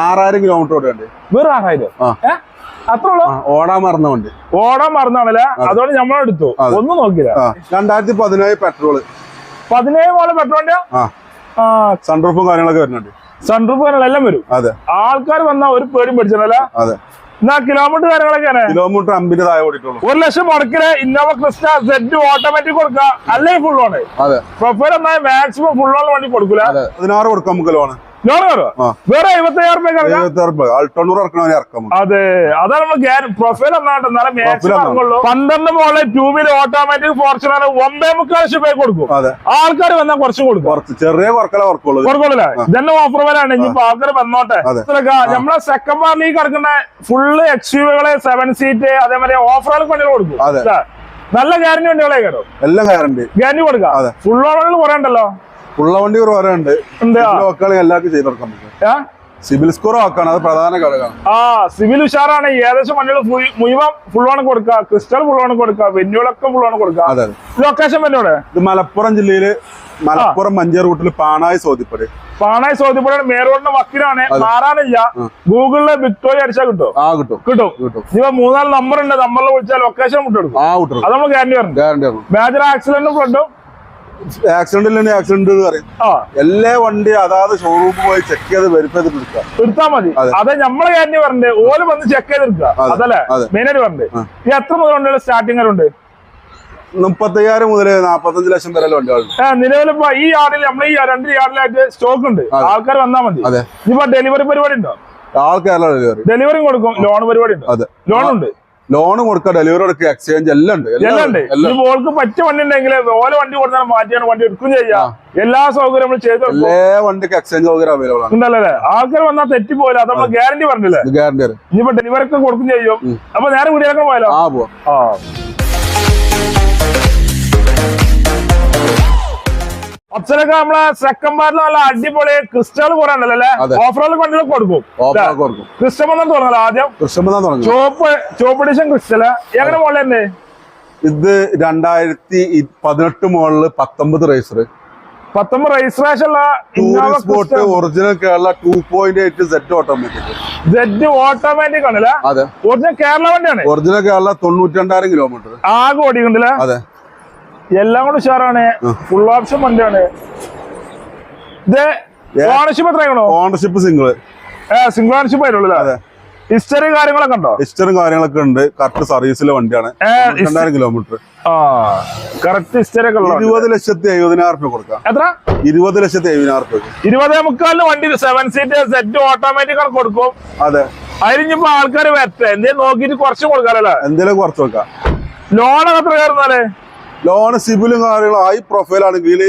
ആറായിരം കിലോമീറ്റർ ഓടുന്നുണ്ട് വെറും ആറായിരം? ഓടാൻ മറന്നുണ്ട്. ഓടാൻ മറന്നാണല്ലേ? അതുകൊണ്ട് നമ്മളെടുത്തു. ഒന്നും നോക്കില്ല രണ്ടായിരത്തി പതിനേഴ് പെട്രോൾ പതിനേഴ് പോലെ പെട്രോളിന്റെ സൺറൂഫും കാര്യങ്ങളൊക്കെ വരുന്നുണ്ട്. സൺറൂഫ് കാര്യങ്ങളെല്ലാം വരും. അതെ. ആൾക്കാർ വന്ന ഒരു പേടി പിടിച്ചല്ല അതെ. എന്നാ കിലോമീറ്റർ കാര്യങ്ങളൊക്കെ കിലോമീറ്റർ അമ്പിന്റെ താഴെ ഓടിയിട്ടുള്ളൂ. ഒരു ലക്ഷം മുടക്കിൽ ഇന്നോവ ക്രിസ്റ്റ സെറ്റ് ഓട്ടോമാറ്റിക് കൊടുക്കുക. അല്ലെങ്കിൽ ഫുൾ ഓൺ അതെ. പ്രൊഫൈൽ എന്നാൽ മാക്സിമം ഫുൾ ഓൺ വണ്ടി കൊടുക്കൂല. പതിനാറ് കൊടുക്കാം നമുക്ക് ലോണ് ലോൺ വേറെ എഴുപത്തയ്യായിരം. അതെ. അതാണ് നമ്മൾ പ്രൊഫൈൽ പന്ത്രണ്ട് മോളിൽ ടൂ വീലർ ഓട്ടോമാറ്റിക് ഫോർച്യൂണർ ഒമ്പേ മുക്കാൽ ഷിപ്പായി കൊടുക്കും. ആൾക്കാർ വന്നാൽ കുറച്ച് കൊടുക്കും. ചെറിയ ഇതന്നെ ഓഫർ വരാണ്. ഇനിയിപ്പോ ആൾക്കാർ വന്നോട്ടെ. നമ്മളെ സെക്കൻഡ് പാർട്ടിലേക്ക് കിടക്കുന്ന ഫുള്ള് എക്സ് യുകൾ സെവൻ സീറ്റ് അതേമാതിരി ഓഫറുകൾ വണ്ടികൾ കൊടുക്കും. നല്ല ഗ്യാരണ്ടി വണ്ടികളെ കേട്ടോ. എല്ലാം ഗ്യാരണ്ടി ഗ്യാരണ്ടി കൊടുക്കാം. ഫുൾ ഓണറുകൾ കുറേ ഉണ്ടല്ലോ. ഉള്ള വണ്ടി എന്താ വർക്കുകൾ എല്ലാവർക്കും ചെയ്ത് കൊടുക്കാം നമുക്ക് സ്കോർ ആക്കാണ് അത് പ്രധാന ഘടകമാണ്. ആ സിവിൽ ഉഷാറാണ്. ഏകദേശം വണ്ടികൾ മുഴുവൻ ഫുൾ ഓൺ കൊടുക്കുക. ക്രിസ്റ്റൽ ഫുൾ ഓൺ കൊടുക്കുക. വെന്യൂളൊക്കെ ഫുൾ ഓൺ കൊടുക്കുക. അതെ ലൊക്കേഷൻ വന്നോടെ ഇത് മലപ്പുറം ജില്ലയിൽ മലപ്പുറം മഞ്ചേർ റൂട്ടിൽ പാണായി സോദിപ്പടി പാണായി സോദിപ്പുഴയുടെ മേറോഡിന്റെ വക്കിലാണ്. മാറാനില്ല. ഗൂഗിളിൽ വിക്ടോറിയ അടിച്ചാൽ കിട്ടും. ആ കിട്ടും. കിട്ടും. കിട്ടും. ഇപ്പൊ മൂന്നാൽ നമ്പർ ഉണ്ട്. നമ്പറിൽ വിളിച്ചാൽ ലൊക്കേഷൻ വിട്ടെടുക്കും ആ കിട്ടും അത് നമ്മൾ ഗ്യാരണ്ടി പറഞ്ഞു ഗ്യാരണ്ടി ആണ് മേജർ ആക്സിഡന്റും ഫ്ലഡും ആക്സിഡന്റ് തന്നെ ആക്സിഡന്റ് പറയും. എല്ലാ വണ്ടി അതാത് ഷോറൂമിൽ പോയി ചെക്ക് ചെയ്ത് വെരിഫൈ ചെയ്ത് എടുക്കാം എടുത്താൽ മതി. അതെ. നമ്മളെ കാര്യം പറഞ്ഞത് ഓൽ വന്ന് ചെക്ക് ചെയ്ത് എടുക്കുക. അതല്ലേ? അതെ. മെയിനായിട്ട് പറഞ്ഞത്. ഈ എത്ര മുതൽ വണ്ടികൾ സ്റ്റാർട്ടിംഗ് ഉണ്ട് മുപ്പത്തയ്യായിരം മുതൽ നാപ്പത്തഞ്ച് ലക്ഷം വരെ വണ്ടികളുണ്ട്. നിലവിലിപ്പോ ഈ യാർഡിൽ നമ്മളെ ഈ രണ്ട് യാർഡിലായിട്ട് സ്റ്റോക്ക് ഉണ്ട്. ആൾക്കാർ വന്നാൽ മതി. ഇപ്പൊ ഡെലിവറി പരിപാടി ഉണ്ടോ? ആൾക്കാരുടെ ഡെലിവറി കൊടുക്കും ലോൺ പരിപാടി ഉണ്ടോ? ലോൺ ഉണ്ട്. ലോൺ കൊടുക്കുക ഡെലിവറി കൊടുക്കുക എക്സ്ചേഞ്ച് എല്ലാം ഉണ്ട് എല്ലാം ഉണ്ട്. ഓൾക്ക് പറ്റിയ വണ്ടി ഉണ്ടെങ്കിൽ ഓരോ വണ്ടി കൊടുത്താൽ മാറ്റിയാണ് വണ്ടി എടുക്കും ചെയ്യാം. എല്ലാ സൗകര്യം നമ്മൾ ചെയ്ത്. എല്ലാ വണ്ടിക്ക് എക്സ്ചേഞ്ച് സൗകര്യം അവൈലബിൾ ആണ്. ഉണ്ടല്ലേ? ആൾക്കാർ വന്നാൽ തെറ്റിപ്പോയില്ല അത് നമ്മൾ ഗ്യാരണ്ടി പറഞ്ഞില്ലേ? ഗ്യാരണ്ടി ഇനിയിപ്പോ ഡെലിവറി ഒക്കെ കൊടുക്കും ചെയ്യും. അപ്പൊ നേരെ വീട്ടിലൊക്കെ പോയാലോ? ആ പോവാം. അച്ഛനൊക്കെ നമ്മളെ സെക്കൻഡ് പാർട്ടിൽ നല്ല അടിപൊളി ക്രിസ്റ്റൽ കുറെ ഉണ്ടല്ലോ അല്ലേ? അതെ. വണ്ടികൾ കൊടുക്കും. കൊടുക്കും. ക്രിസ്റ്റൽ വന്നു ആദ്യം. തുടങ്ങി ചോപ്പ് ചോപ്പ് എഡിഷൻ ക്രിസ്റ്റൽ എങ്ങനെ മോളിൽ തന്നെ ഇത് രണ്ടായിരത്തി പതിനെട്ട് മോളിൽ പത്തൊമ്പത് റേസർ പത്തൊമ്പത് രജിസ്ട്രേഷൻ ഉള്ള tourist original Kerala two point eight set automatic set automatic ആണല്ലേ? ഒറിജിനൽ കേരള വണ്ടിയാണ്? ഒറിജിനൽ കേരള തൊണ്ണൂറ്റി രണ്ടായിരം കിലോമീറ്റർ ആകെ ഓടിക്കണ്ടല്ലേ അതെ. എല്ലാം കൂടെ ഉഷാറാണ്. ഫുൾ ഓപ്ഷൻ വണ്ടിയാണ്. ഇത് ഓണർഷിപ്പ് എത്രയാണോ? ഓണർഷിപ്പ് സിംഗിൾ സിംഗിൾ ഓണർഷിപ്പ് ആയിട്ടുള്ളൂ അതെ. ഹിസ്റ്ററി കാര്യങ്ങളൊക്കെ ഉണ്ടോ? ഹിസ്റ്ററും കാര്യങ്ങളൊക്കെ ഉണ്ട്. കറക്റ്റ് സർവീസിലെ വണ്ടിയാണ്. രണ്ടായിരം കിലോമീറ്റർ ആ കറക്റ്റ് ഹിസ്റ്ററി ഒക്കെ ഉള്ള ഇരുപത് ലക്ഷത്തി എഴുപതിനായിരം രൂപ കൊടുക്കാം. എത്ര? ഇരുപത് ലക്ഷത്തി എഴുപതിനായിരം രൂപ ഇരുപതേ മുക്കാലിന് വണ്ടി സെവൻ സീറ്റ് സെറ്റ് ഓട്ടോമാറ്റിക് ആണ് കൊടുക്കും. അതെ. അതിലിപ്പോ ആൾക്കാർ വരട്ടെ. എന്തേലും നോക്കിയിട്ട് കുറച്ച് കൊടുക്കാറല്ലേ എന്തെങ്കിലും കുറച്ച് വെക്കാം ലോണൊക്കെ എത്ര കയറുന്നാലേ ലോൺ സിബിലും കാര്യങ്ങളും ഹൈ പ്രൊഫൈൽ ആണെങ്കിൽ.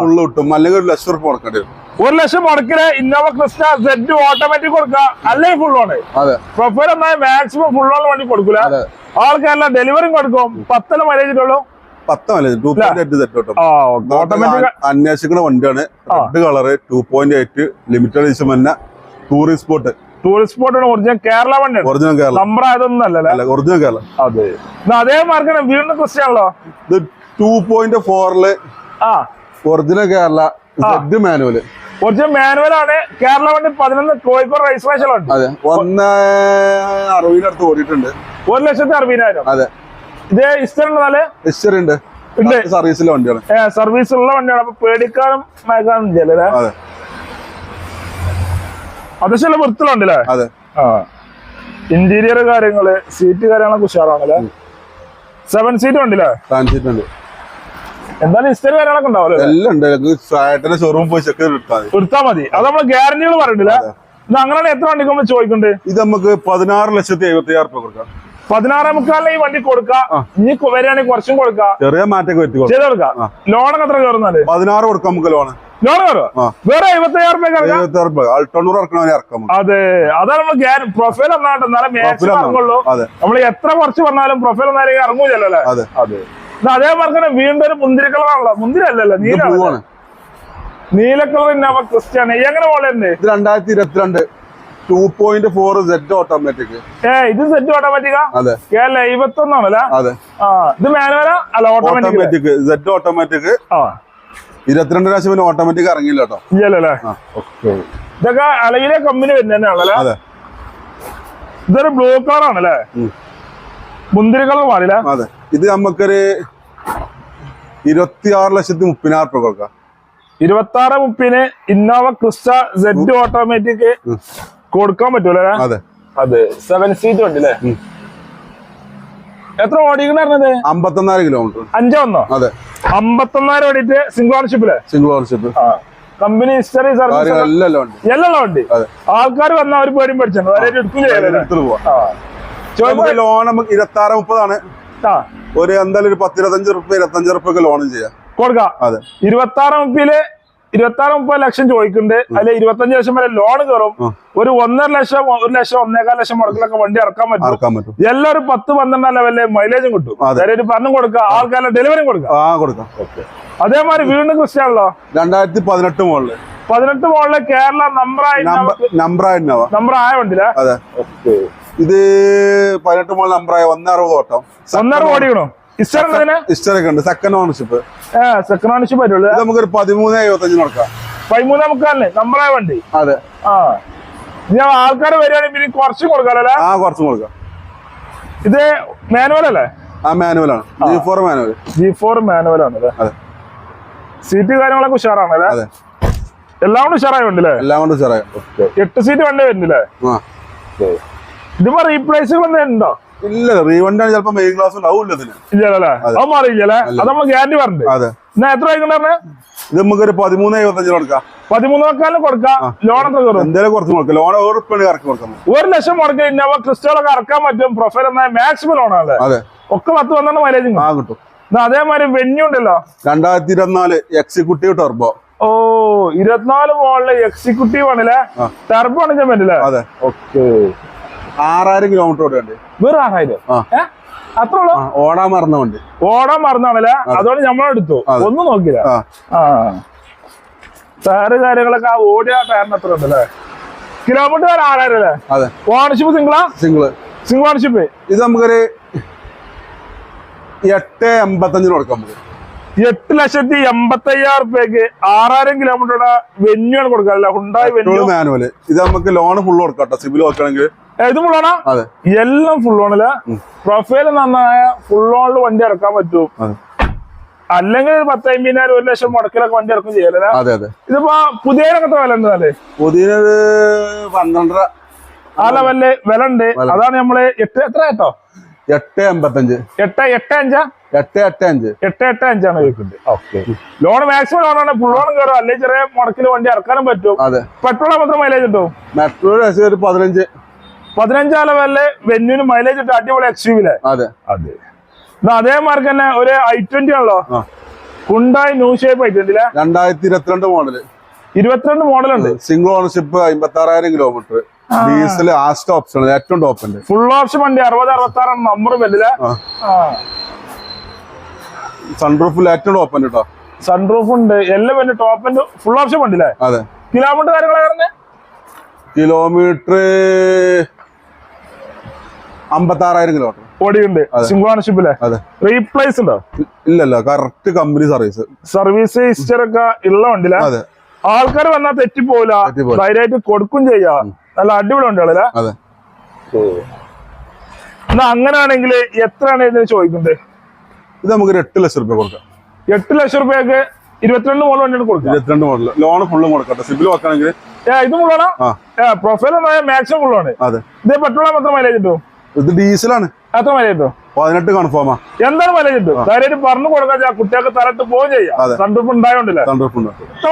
ഫുള്ള് കിട്ടും. അല്ലെങ്കിൽ ഒരു ലക്ഷം റുപ്യ കൊടുക്കേണ്ടി വരും. ഒരു ലക്ഷം മുടക്കിൽ ഇന്നോവ ക്രിസ്റ്റ സെറ്റ് ഓട്ടോമാറ്റിക് കൊടുക്കുക. അല്ലെങ്കിൽ ഫുൾ ആണ് പ്രൊഫൈൽ എന്നാൽ മാക്സിമം ഫുൾ ഓൺ വണ്ടി കൊടുക്കില്ല ആൾക്ക് ആൾക്കാരെല്ലാം ഡെലിവറിയും കൊടുക്കും. പത്തല മൈലേജ് പത്ത് ടു പോയിന്റ് സെറ്റ് കിട്ടും. അന്വേഷിക്കുന്ന വണ്ടിയാണ്. Red colour two point eight limited edition തന്നെ. ടൂറിസ്റ്റ് സ്പോട്ട് ടൂറിസ്റ്റ് സ്പോട്ടാണ് ഒറിജിനൽ കേരള വണ്ടിയാണ് ഒറിജിനൽ കേരള നമ്പർ ആയതൊന്നും അല്ലല്ലേ? അല്ല ഒറിജിനൽ കേരള അതെ. അതേ മാർക്കാണ് വീണ്ടും ക്രിസ്ത്യാണല്ലോ ഇത് ടു പോയിന്റ് ഫോറിൽ ആ. Original Kerala Z manual original manual ആണ്. കേരള വണ്ടി പതിനൊന്ന് കോഴിക്കോട് രജിസ്ട്രേഷൻ ഉണ്ട് അതെ. ഒന്ന് അറുപതിനടുത്ത് ഓടിയിട്ടുണ്ട്. ഒരു ലക്ഷത്തി അറുപതിനായിരം. അതെ. ഇതേ ഹിസ്റ്ററി ഉണ്ട്. സർവീസിലെ വണ്ടിയാണ് സർവീസ് ഉള്ള വണ്ടിയാണ്. അപ്പൊ പേടിക്കാനും മയക്കാനും ഇല്ലല്ലേ? അതെ വൃത്തിലുണ്ട് വൃത്തിലുണ്ടല്ലേ അതെ. ആ. ഇന്റീരിയർ കാര്യങ്ങൾ സീറ്റ് കാര്യങ്ങളൊക്കെ ഉഷാറാണല്ലേ? സെവൻ സീറ്റ് ഉണ്ടല്ലേ? സീറ്റ് ഉണ്ട്. എന്തായാലും ഹിസ്റ്ററി കാര്യങ്ങളൊക്കെ ഉണ്ടാവല്ലേ എല്ലാം ഉണ്ട്. ഷോറൂം പോയി ചെക്ക് ചെയ്ത് എടുത്താൽ മതി. എടുത്താൽ മതി. അത് നമ്മൾ ഗ്യാരണ്ടികൾ പറഞ്ഞിട്ടില്ല? അങ്ങനെയാണ് എത്ര വണ്ടിക്ക് നമ്മൾ ചോദിക്കുന്നുണ്ട് ഇത് നമുക്ക് പതിനാറ് ലക്ഷത്തി എഴുപത്തി ആറ് രൂപ കൊടുക്കാം. പതിനാറേ മുക്കാലിന് ഈ വണ്ടി കൊടുക്കാം. ആ. ഇനി വരികയാണെങ്കിൽ കുറച്ചും കൊടുക്കാം. ചെറിയ മാറ്റൊക്കെ വരുത്തി കൊടുക്കാം ചെയ്ത് കൊടുക്കാം. ലോണൊക്കെ എത്ര കയറുന്നത്? പതിനാറ് കൊടുക്കാം നമുക്ക് ലോണ്. ലോൺ കയറുക വേറെ എഴുപത്തയ്യായിരം രൂപ കയറുക എഴുപത്തി ആറ് രൂപ അൾട്ടണ്ണൂർ ഇറക്കണവനെ ഇറക്കാം നമുക്ക്. അതെ. അതാണ് നമ്മൾ പ്രൊഫൈൽ എന്നാട്ടെ എന്നാലും മാക്സിമം ഇറങ്ങുള്ളൂ. നമ്മൾ എത്ര കുറച്ച് പറഞ്ഞാലും പ്രൊഫൈൽ ഒന്നായി ഇറങ്ങൂലല്ലോ അല്ലേ? അതെ. അതെ. അതേ മാർക്കന്നെ വീണ്ടും ഒരു മുന്തിരി കളറാണല്ലോ മുന്തിരി അല്ലല്ലോ നീല നീല കളർ ക്രിസ്റ്റിയാണ് ക്രിസ്ത്യാണ് എങ്ങനെ പോലെ ഉണ്ട് രണ്ടായിരത്തി ഇരുപത്തിരണ്ട്. Two point four set automatic ഏ ഇത് സെറ്റ് ഓട്ടോമാറ്റിക്കാ അതെ. അതെ. ഇത് മാനുവലാ അല്ല? ഓട്ടോമാറ്റിക് സെറ്റ് ഓട്ടോമാറ്റിക് ഇരുപത്തിരണ്ട് പിന്നെ ഓട്ടോമാറ്റിക് ഇറങ്ങിയില്ല കേട്ടോ. ഇല്ലല്ലേ ഇതൊക്കെ അളവിലെ കമ്പനി വരുന്നതന്നെയാണല്ലേ അതെ. ഇതൊരു ബ്ലൂ കളർ ആണല്ലേ. മുന്തിരി കളർ മാറില്ല അതെ. ഇത് നമുക്കൊരു ഇരുപത്തി ആറ് ലക്ഷത്തി മുപ്പതിനായിരം രൂപ കൊടുക്കാം. ഇരുപത്തി ആറ് മുപ്പതിന് ഇന്നോവ ക്രിസ്റ്റ സെഡ് ഓട്ടോമാറ്റിക്. കൊടുക്കാൻ പറ്റൂല അതെ. അതെ. സെവൻ സീറ്റ് ഉണ്ട് അല്ലേ. എത്ര ഓടിക്കണത് അമ്പത്തൊന്നായിരം കിലോമീറ്റർ അഞ്ചോ ഒന്നോ? അതെ. അമ്പത്തൊന്നായിരം ഓടിയിട്ട് single ഓണർഷിപ്പിൽ single ownership company history service എല്ലാം ഉണ്ട്. ആൾക്കാർ വന്ന അവർ പേടിയും പഠിച്ചു അവരെ എടുക്കും ചെയ്യാലേ എടുത്തിട്ട് ആ. നമുക്ക് ലോൺ നമുക്ക് ഇരുപത്തി ആറ് മുപ്പതാണ് ഒരു എന്തായാലും ഒരു പത്ത് ഇരുപത്തഞ്ച് റുപ്യ ഇരുപത്തഞ്ച് റുപ്യ ലോൺ ലോണും ചെയ്യാം. കൊടുക്കാം. അതെ. ഇരുപത്തി ആറ് മുപ്പിൽ ഇരുപത്തി ആറ് മുപ്പത് ലക്ഷം ചോദിക്കുന്നുണ്ട്. അതിൽ ഇരുപത്തഞ്ച് ലക്ഷം വരെ ലോൺ കയറും ഒരു ഒന്നര ലക്ഷം ഒരു ലക്ഷം ഒന്നേകാൽ ലക്ഷം മുടക്കിലൊക്കെ വണ്ടി ഇറക്കാൻ പറ്റും. എല്ലാം എല്ലാവരും പത്ത് പന്ത്രണ്ടാം ലെവലിൽ മൈലേജും കിട്ടും. അതെ. അതായത് പറഞ്ഞു കൊടുക്കുക ആൾക്കാരെ ഡെലിവറിയും കൊടുക്കാം. അതേമാതിരി വീണ്ടും ക്രിസ്ത്യാണല്ലോ രണ്ടായിരത്തി പതിനെട്ട് മുകളിൽ പതിനെട്ട് മുകളിൽ കേരള നമ്പറായി നമ്പർ ആയ വണ്ടില്ല അതെ. ഇത് പതിനെട്ട് മുകളിൽ നമ്പറായ ആയ അറുപത് ഓട്ടം. ഒന്നര ഓടിക്കണോ? ഉണ്ട്. സെക്കൻഡ് ഓണർഷിപ്പ് സെക്കൻഡ് ഓണർഷിപ്പ് പറ്റുള്ളൂ ഇത് നമുക്കൊരു പതിമൂന്ന് മുക്കാലിന് നമ്പറായ വണ്ടി. അതെ. ആ. ഞാൻ ആൾക്കാർ വരികയാണെങ്കിൽ പിന്നെ കുറച്ചും കൊടുക്കാമല്ലേ ആ കുറച്ചും കൊടുക്കാം. ഇത് മാനുവൽ അല്ലേ? ആ മാനുവലാണ് G four manual G four manual ആണ് അതെ. സീറ്റ് കാര്യങ്ങളൊക്കെ ഉഷാറാണ് അല്ലേ? എല്ലാം കൊണ്ട് ഉഷാറായി വണ്ടില്ലേ എല്ലാം കൊണ്ട് ഉഷാറായി. എട്ട് സീറ്റ് വണ്ടി വരുന്നില്ലേ? ഇതിപ്പോ റീപ്ലേസ് ഉണ്ടോ? ഇല്ല റീവണ്ടാണ് ചിലപ്പോ മെയിൻ ക്ലാസ് ഉണ്ടാവില്ല ഇതിന്. ഇല്ലല്ലേ? അത്. മാറിയില്ലല്ലേ? അത് നമ്മൾ ഗ്യാരണ്ടി പറഞ്ഞിട്ട് അതെ. എന്നാ എത്ര വൈകുന്നേരം ഇത് നമുക്കൊരു പതിമൂന്ന് എഴുപത്തഞ്ചിന് കൊടുക്കാം. പതിമൂന്ന് വെക്കാലും കൊടുക്കാം? ലോൺ എത്ര കയറും? എന്തായാലും കുറച്ച് കൊടുക്കാം. ലോൺ ഒരു ഉറുപ്പിയാണ് ഇറക്കി കൊടുക്കാം ഒരു ലക്ഷം മുടക്കി ഇന്നോവ ക്രിസ്റ്റലൊക്കെ ഇറക്കാൻ പറ്റും. പ്രൊഫൈൽ എന്ന മാക്സിമം ലോണാണ് അതെ. ഒക്കെ പത്ത് പന്ത്രണ്ട് മൈലേജ് ആ കിട്ടും. അതേമാതിരി വെന്യൂ ഉണ്ടല്ലോ? രണ്ടായിരത്തി ഇരുപത്തിനാല് എക്സിക്യൂട്ടീവ് ടർബോ ഓ ഇരുപത്തിനാല് മോളിൽ എക്സിക്യൂട്ടീവ് ആണല്ലേ ടർബോ ടെർബോ ആണ് ഞാൻ പറ്റില്ലേ? അതെ. ഓക്കെ ആറായിരം കിലോമീറ്റർ ഓടിയുണ്ട് വേറെ ആറായിരം? അത്ര ഓടാൻ മറന്നുണ്ട്. ഓടാൻ മറന്നാണല്ലേ അതുകൊണ്ട് നമ്മളെടുത്തു. ഒന്നും നോക്കില്ല ടയറ് കാര്യങ്ങളൊക്കെ ആ ഓടിയ ടയറിന് അത്ര ഉണ്ടല്ലേ കിലോമീറ്റർ ആറായിരം അല്ലേ? അതെ. ഓണർഷിപ്പ് സിംഗിളാ സിംഗിൾ സിംഗിൾ ഓണർഷിപ്പ് ഇത് നമുക്കൊരു എട്ട് എൺപത്തഞ്ചിന് കൊടുക്കാം നമുക്ക്. എട്ട് ലക്ഷത്തി എൺപത്തി അയ്യായിരം റുപ്യക്ക് ആറായിരം കിലോമീറ്ററുടെ വെന്യൂ ആണ് കൊടുക്കാറില്ല ഹുണ്ടായി വെന്യൂ മാനുവൽ ഇത് നമുക്ക് ലോൺ ഫുള്ള് കൊടുക്കാം സിബിൽ വെക്കണമെങ്കിൽ ഇത് ഫുൾ അതെ. എല്ലാം ഫുൾ ഓണിൽ. പ്രൊഫൈൽ നന്നായ ഫുൾ ഓണിൽ വണ്ടി ഇറക്കാൻ പറ്റും. അല്ലെങ്കിൽ ഒരു പത്ത് അമ്പതിനായിരം ഒരു ലക്ഷം മുടക്കിലൊക്കെ വണ്ടി ഇറക്കും അതെ ഇതിപ്പോ പുതിയ എത്ര വില ഉണ്ട് പുതിയ പന്ത്രണ്ടര. ആ ലെവലിൽ വില ഉണ്ട്. അതാണ് നമ്മൾ എട്ട് എത്ര കേട്ടോ എട്ട് എൺപത്തഞ്ച്. എട്ട് എട്ട് അഞ്ചാ? എട്ട് എട്ട് അഞ്ച്. എട്ട് എട്ട് അഞ്ചാണ് കേൾക്കുന്നത്. ഓക്കെ. ലോൺ മാക്സിമം ലോണാണ് ഫുൾ ലോൺ കയറും അല്ലെങ്കിൽ ചെറിയ മുടക്കിൽ വണ്ടി ഇറക്കാനും പറ്റും. പെട്രോൾ മാത്രം മൈലേജ് കിട്ടും? പെട്രോൾ ഒരു പതിനഞ്ച്. പതിനഞ്ചാം ലെവലിൽ വെന്യൂന് മൈലേജ് ഇട്ട് അടിപൊളി എക്സ് യുവിലെ അതെ. അതെ. അതേ മാർക്ക് തന്നെ ഒരു ഐ ട്വന്റി ആണല്ലോ? Hyundai new shape i twenty രണ്ടായിരത്തി ഇരുപത്തിരണ്ട് മോഡൽ ഇരുപത്തിരണ്ട് മോഡൽ ഉണ്ട്. സിംഗിൾ ഓണർഷിപ്പ് അമ്പത്തി ആറായിരം കിലോമീറ്റർ ഡീസൽ ആസ്റ്റ് ഓപ്ഷൻ ഏറ്റവും ടോപ്പ് ഉണ്ട് ഫുൾ ഓപ്ഷൻ വണ്ടി അറുപത് അറുപത്തി ആറാണ് നമ്പർ വരില്ല സൺറൂഫിൽ ഏറ്റവും ടോപ്പ് ഉണ്ട് കേട്ടോ സൺറൂഫ് ഉണ്ട്. എല്ലാം വണ്ടി ടോപ്പിന്റെ ഫുൾ ഓപ്ഷൻ വണ്ടില്ലേ അതെ. കിലോമീറ്റർ കാര്യങ്ങളെ കിലോമീറ്റർ അമ്പത്തി ആറായിരം കിലോമീറ്റർ ഓടിയുണ്ട്. സിംഗിൾ ഓണർഷിപ്പിലെ റീപ്ലേസ് ഉണ്ടോ? ഇല്ലല്ല correct company service service history ഒക്കെ ഉള്ള വണ്ടിയില്ല അതെ. ആൾക്കാർ വന്നാൽ തെറ്റിപ്പോല. ധൈര്യമായിട്ട് കൊടുക്കും ചെയ്യാ. നല്ല അടിപൊളി വണ്ടികളല്ലേ? അതെ. എന്നാ അങ്ങനെയാണെങ്കിൽ എത്രയാണ് ഇതിന് ചോദിക്കുന്നത്? ഇത് നമുക്ക് എട്ട് ലക്ഷം റുപ്യ കൊടുക്കാം. എട്ട് ലക്ഷം റുപ്യക്ക് ഇരുപത്തിരണ്ട് മോഡൽ വണ്ടിയാണ് കൊടുക്കുക. ഇരുപത്തിരണ്ട് മോഡൽ ലോൺ ഫുള്ളും കൊടുക്കട്ടെ. സിബിൽ വെക്കണമെങ്കിൽ. ഏ ഇത് ഏ പ്രൊഫൈൽ മാക്സിമം ഫുള്ളാണ് ഇത് പെട്രോളാ മാത്രം മൈലേജ് കിട്ടും? ഇത് ഡീസലാണ്. എത്ര മൈലേജ് പതിനെട്ട് കൺഫേമാ എന്താണ് മൈലേജ് കിട്ടും? ധൈര്യമായിട്ട് പറഞ്ഞു കൊടുക്കാൻ കുട്ടികൾക്ക് തലത്ത് പോവുകയും ചെയ്യാം. സൺറൂഫ് ഉണ്ടായോണ്ടല്ലേ? സൺറൂഫ്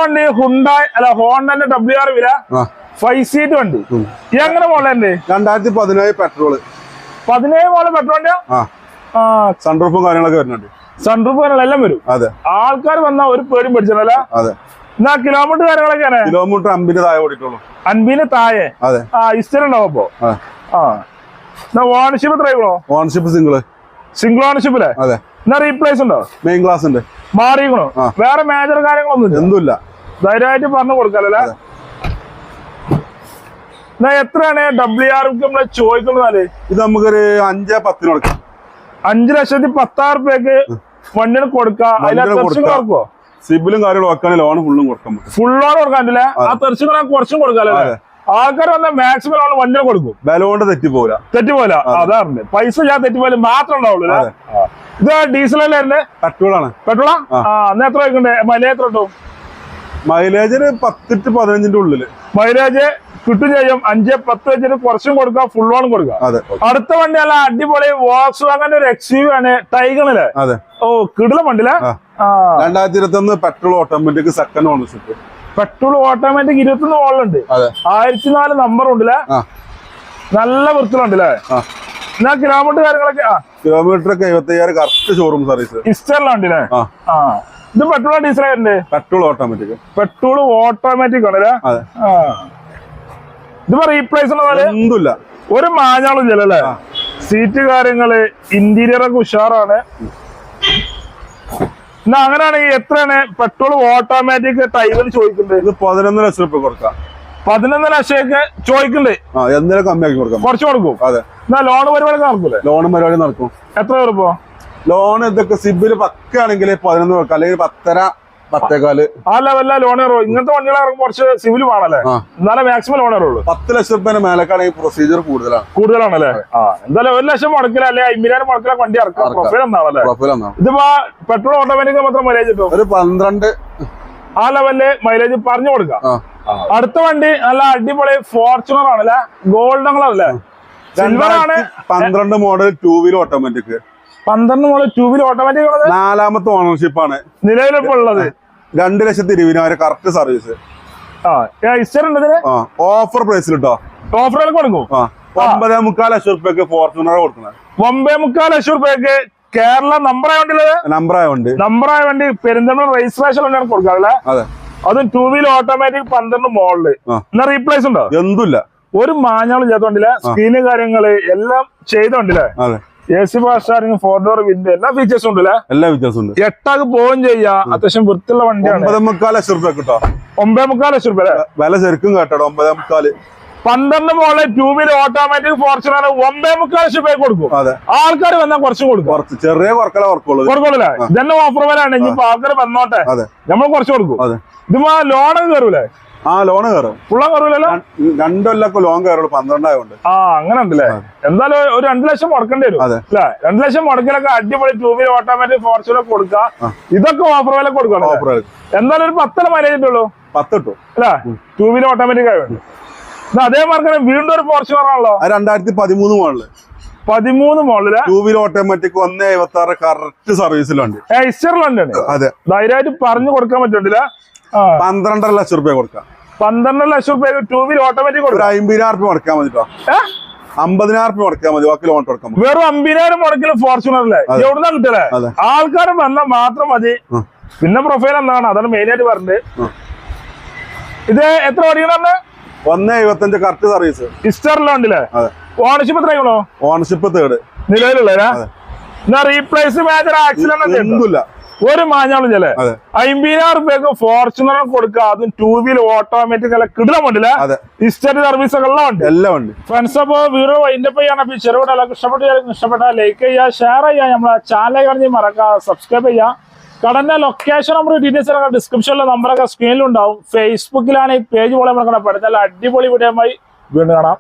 വണ്ടി ഹുണ്ടായി അല്ല ഹോണ്ടന്റെ ഡബ്ല്യു ആർ വില ഫൈവ് സീറ്റ് വണ്ടി. എങ്ങനെ മോളുണ്ട് രണ്ടായിരത്തി പതിനേഴ് പെട്രോൾ പതിനേഴ് മോളെ പെട്രോൾ വണ്ടിയാ സൺറൂഫും കാര്യങ്ങളൊക്കെ വരുന്നുണ്ട്. സൺറൂഫ് എല്ലാം വരും. അതെ. ആൾക്കാർ വന്നാൽ ഒരു പേരും പിടിച്ചല്ല അതെ. എന്നാ കിലോമീറ്റർ കാര്യങ്ങളൊക്കെയാണ് കിലോമീറ്റർ അമ്പിന് താഴെ ഓടിക്കുള്ളൂ അമ്പിന് താഴെ? അതെ. ആ ഇസ്റ്റർ ഉണ്ടാവും അപ്പോ. ആ. ഓണർഷിപ്പ് എത്രയോ ഓണർഷിപ്പ് സിംഗിൾ സിംഗിൾ ഓണർഷിപ്പിലെ അതെ. എന്നാ റീപ്ലേസ് ഉണ്ടോ? മെയിൻ ക്ലാസ് ഉണ്ട്. മാറിയിക്കണോ വേറെ മേജർ കാര്യങ്ങളൊന്നും എന്തുമില്ല. ധൈര്യമായിട്ട് പറഞ്ഞു കൊടുക്കാല്ലേ എന്നാ എത്രയാണ് ഡബ്ല്യു ആർ നമ്മളെ ചോദിക്കുന്നത് ഇത് നമുക്കൊരു അഞ്ചേ പത്തിന് കൊടുക്കാം. അഞ്ചു ലക്ഷത്തി പത്താറ് രൂപയ്ക്ക് വണ്ടിന് കൊടുക്കാം. സിബിലും കാര്യങ്ങളും ഫുൾ ലോൺ ഫുള്ളും കൊടുക്കാൻ പറ്റും. ഫുൾ ലോൺ കൊടുക്കാൻ ആ. തെർച്ചും കുറച്ചും കൊടുക്കാല്ലേ. ആൾക്കാർ വന്ന മാക്സിമം ആൾ വണ്ടിനെ കൊടുക്കും. ബലോണ്ട് തെറ്റി പോകില്ല തെറ്റുപോലെ അതാണ് പൈസ ഞാൻ തെറ്റുപോലെ മാത്രം ഉണ്ടാവുള്ളൂ? ഇത് ഡീസൽ അല്ലേ പെട്രോളാണ്. പെട്രോളാ? അന്ന് എത്ര വെക്കണ്ടേ മൈലേജ് എത്ര കിട്ടും? മൈലേജിന് പത്തിട്ട് പതിനഞ്ചിന്റെ ഉള്ളിൽ. മൈലേജ് കിട്ടും ചെയ്യും. അഞ്ച് പത്ത് വെച്ചിട്ട് കുറച്ചും കൊടുക്കുക. ഫുൾ ഓൺ കൊടുക്കുക. അടുത്ത വണ്ടി അല്ല അടിപൊളി വോക്സ് വാങ്ങാൻ ഒരു എക്സ് യു ആണ് ടൈഗണിൽ ഓ കിടില വണ്ടിയിലെ രണ്ടായിരത്തി ഇരുപത്തി ഒന്ന് petrol automatic second ownership petrol automatic ഇരുപത്തൊന്ന് മോളിലുണ്ട് ഉണ്ട്. ആയിരത്തി നാല് നമ്പർ ഉണ്ടല്ലേ? നല്ല വൃത്തിലുണ്ടല്ലേ എന്നാ കിലോമീറ്റർ കാര്യങ്ങളൊക്കെ കിലോമീറ്റർ ഒക്കെ എഴുപത്തി അയ്യായിരം കറക്റ്റ് ഷോറൂം സർവീസ് ഇസ്റ്ററിലുണ്ടല്ലേ? ആ. ഇത് പെട്രോൾ ഡീസൽ ആയിട്ടുണ്ട്? പെട്രോൾ ഓട്ടോമാറ്റിക് പെട്രോൾ ഓട്ടോമാറ്റിക് ആണല്ലേ ഇതിപ്പോ റീപ്ലേസ് ഉള്ള എന്തുമില്ല. ഒരു മാഞ്ഞാളും ഇല്ലല്ലേ. സീറ്റ് കാര്യങ്ങൾ ഇന്റീരിയർ ഒക്കെ ഉഷാറാണ്. എന്നാ അങ്ങനെയാണെങ്കിൽ എത്രയാണ്? പെട്രോൾ ഓട്ടോമാറ്റിക് ടൈമിൽ ചോദിക്കുന്നത് ഇത് പതിനൊന്ന് ലക്ഷം രൂപ കൊടുക്കാം. പതിനൊന്ന് ലക്ഷമൊക്കെ ചോദിക്കണ്ടേ. എന്തെങ്കിലും കമ്മിയാക്കി കൊടുക്കാം. കുറച്ച് കൊടുക്കും. അതെ. എന്നാ ലോൺ പരിപാടി നടക്കൂലേ? ലോൺ പരിപാടി നടക്കും. എത്ര രൂപ ലോൺ ഇതൊക്കെ സിബിൽ പക്കാണെങ്കിൽ പതിനൊന്ന് കൊടുക്കാം. അല്ലെങ്കിൽ പത്തര പത്തേകാൽ. ആ ലെവലിലെ ലോൺ കയറും ഇങ്ങനത്തെ വണ്ടികൾ ഇറങ്ങും കുറച്ച് സിവിൽ വേണല്ലേ? എന്നാലേ മാക്സിമം ലോൺ കയറുള്ളൂ പത്ത് ലക്ഷം രൂപ മേലേക്കാണെങ്കിൽ പ്രൊസീജിയർ കൂടുതലാണ്. കൂടുതലാണല്ലേ? ആ. എന്തായാലും ഒരു ലക്ഷം മുടക്കില്ല. അല്ലെ? അമ്പതിനായിരം മുടക്കില്ല വണ്ടി ഇറക്കാം. പ്രൊഫൈൽ എന്താണല്ലേ പ്രൊഫൈൽ എന്നാ ഇതിപ്പോ പെട്രോൾ ഓട്ടോമാറ്റിക് മാത്രം മൈലേജ് കിട്ടും? ഒരു പന്ത്രണ്ട് ആ ലെവലിൽ മൈലേജ് പറഞ്ഞു കൊടുക്കാം. അടുത്ത വണ്ടി നല്ല അടിപൊളി ഫോർച്യൂണർ ആണല്ലേ? ഗോൾഡൻ കളർ അല്ലേ? സിൽവർ ആണ്. പന്ത്രണ്ട് മോഡൽ ടൂ വീലർ ഓട്ടോമാറ്റിക് പന്ത്രണ്ട് മുതൽ ട്യൂബിൽ ഓട്ടോമാറ്റിക് ഉള്ളത് നാലാമത്തെ ഓണർഷിപ്പ് ആണ്. നിലവിലിപ്പോ ഉള്ളത്? രണ്ട് ലക്ഷത്തി ഇരുപതിനായിരം കറക്റ്റ് സർവീസ് ഓഫർ പ്രൈസിൽ കേട്ടോ ഓഫർ കൊടുക്കും? ഒമ്പത് മുക്കാൽ ലക്ഷം റുപ്യക്ക് ഫോർച്യൂണർ കൊടുക്കുന്നത്. ഒമ്പത് മുക്കാൽ ലക്ഷം റുപ്യക്ക് കേരള നമ്പർ ആയ വണ്ടിയുള്ളത് നമ്പർ ആയതുകൊണ്ട് നമ്പർ ആയ വണ്ടി പെരിന്തൽമണ്ണ രജിസ്ട്രേഷൻ വണ്ടിയാണ് കൊടുക്കാറില്ല അതെ. അതും ടൂ വീലർ ഓട്ടോമാറ്റിക് പന്ത്രണ്ട് മോഡൽ. എന്നാ റീപ്ലേസ് ഉണ്ടോ? എന്തുമില്ല ഒരു മാഞ്ഞാളും ചേർത്തോണ്ടില്ല സ്ക്രീന് കാര്യങ്ങൾ എല്ലാം ചെയ്തോണ്ടില്ലേ അതെ. A C steering four door window എല്ലാ ഫീച്ചേഴ്സും ഉണ്ടല്ലേ? എല്ലാ ഫീച്ചേഴ്സും ഉണ്ട്. എട്ടാക്ക് പോകും ചെയ്യാ. അത്യാവശ്യം വൃത്തിയുള്ള വണ്ടിയാണ്. ഒമ്പതേ മുക്കാൽ ലക്ഷം റുപ്യ കിട്ടോ? ഒമ്പത് മുക്കാൽ ലക്ഷം രൂപ അല്ലേ? വില ശരിക്കും കേട്ടോ ഒമ്പതേ മുക്കാൽ പന്ത്രണ്ട് മോളെ ടൂ വീലർ ഓട്ടോമാറ്റിക് ഫോർച്യൂണർ ഒമ്പത് മുക്കാൽ ലക്ഷം രൂപ കൊടുക്കും. ആൾക്കാർ വന്നാൽ കുറച്ചും കൊടുക്കും. ചെറിയ കുറക്കല കുറക്കുള്ളൂ കൊടുക്കൂലേ ഇതന്നെ ഓഫർ വിലാണ് ഇനിയിപ്പോ ആൾക്കാർ വന്നോട്ടെ. നമ്മൾ കുറച്ച് കൊടുക്കും. ഇതിപ്പോ ലോണൊക്കെ കയറൂലേ ആ ലോണ് കയറും ഫുള്ള കയറൂലല്ലോ? രണ്ടൊല്ലൊക്കെ ലോൺ കയറുള്ളൂ. പന്ത്രണ്ടായതുകൊണ്ട്. ആ അങ്ങനെ ഉണ്ടല്ലേ എന്തായാലും ഒരു രണ്ടു ലക്ഷം മുടക്കേണ്ടി വരും. അല്ലെ? രണ്ടു ലക്ഷം മുടക്കിലൊക്കെ അടിപൊളി ടൂ വീലർ ഓട്ടോമാറ്റിക് ഫോർച്യൂണർ കൊടുക്കുക. ഇതൊക്കെ ഓഫർ വില കൊടുക്കണം ഓഫർ എന്തായാലും ഒരു പത്തര മൈലേജ് കിട്ടുള്ളൂ. പത്ത് കിട്ടും അല്ലേ ടൂ വീലർ ഓട്ടോമാറ്റിക് എന്നാ അതേ മാർക്കാണ് വീണ്ടും ഒരു ഫോർച്യൂണർ ആണല്ലോ രണ്ടായിരത്തി പതിമൂന്ന് മോഡൽ. പതിമൂന്ന് മോളിൽ ടൂ വീൽ ഓട്ടോമാറ്റിക് ഒന്ന് എഴുപത്തി ആറ് കറക്റ്റ് സർവീസിലുണ്ട് ഐസ്റ്ററിലുണ്ടാണ് അതെ. ധൈര്യമായിട്ട് പറഞ്ഞു കൊടുക്കാൻ പറ്റുന്നില്ല പന്ത്രണ്ടര ലക്ഷം റുപ്യ കൊടുക്കാം. പന്ത്രണ്ട് ലക്ഷം രൂപ ടൂ വീലർ ഓട്ടോമാറ്റിക് കൊടുക്കാം. അമ്പതിനായിരം റുപ്യ മുടക്കാൻ മതി കേട്ടോ ഏ? അമ്പതിനായിരം രൂപ മുടക്കാൻ മതി ബാക്കി ലോൺ കൊടുക്കാം വെറും അമ്പതിനായിരം മുടക്കിൽ എവിടെ എവിടുന്നാ കിട്ടല്ലേ ആൾക്കാരും വന്നാൽ മാത്രം മതി. പിന്നെ പ്രൊഫൈൽ എന്താണ്? അതാണ് മെയിൻ ആയിട്ട് പറഞ്ഞത്. ഇത് എത്ര ഓടിക്കണേ ഒന്ന് എഴുപത്തഞ്ച് കറക്റ്റ് സർവീസ് ഇസ്റ്ററിലോ ഉണ്ടല്ലേ ഓണർഷിപ്പ് എത്രയാണോ ഓണർഷിപ്പ് തേർഡ് നിലവിലുള്ള റീപ്ലേസ് മേജർ ആക്സിഡന്റ് എന്തുമില്ല. ഒരു മാഞ്ഞാളും ചെല്ലേ അമ്പതിനായിരം റുപ്യക്ക് ഫോർച്യൂണർ കൊടുക്കുക. അതും ടൂ വീൽ ഓട്ടോമാറ്റിക് അല്ല കിടിലം ഉണ്ടല്ലേ ഇസ്റ്റർ സർവീസ് എല്ലാം ഉണ്ട് എല്ലാം ഉണ്ട്. ഫ്രണ്ട്സ് അപ്പോ വീറോ വൈൻഡപ്പ് ചെയ്യാണ് അപ്പൊ ചെറുകൂടെ എല്ലാവർക്കും ഇഷ്ടപ്പെട്ട ഇഷ്ടപ്പെട്ടാൽ ലൈക്ക് ചെയ്യുക ഷെയർ ചെയ്യുക. നമ്മളെ ചാനൽ കാണി മറക്കുക സബ്സ്ക്രൈബ് ചെയ്യുക. കടന്ന ലൊക്കേഷൻ നമ്പർ ഡീറ്റെയിൽസ് ഒക്കെ ഡിസ്ക്രിപ്ഷനിലെ നമ്പറൊക്കെ സ്ക്രീനിലുണ്ടാവും ഫേസ്ബുക്കിലാണ് ഈ പേജ് പോലെ നമ്മൾ കടപ്പെടുന്നത് അടിപൊളി വീഡിയോ വീണ്ടും കാണാം.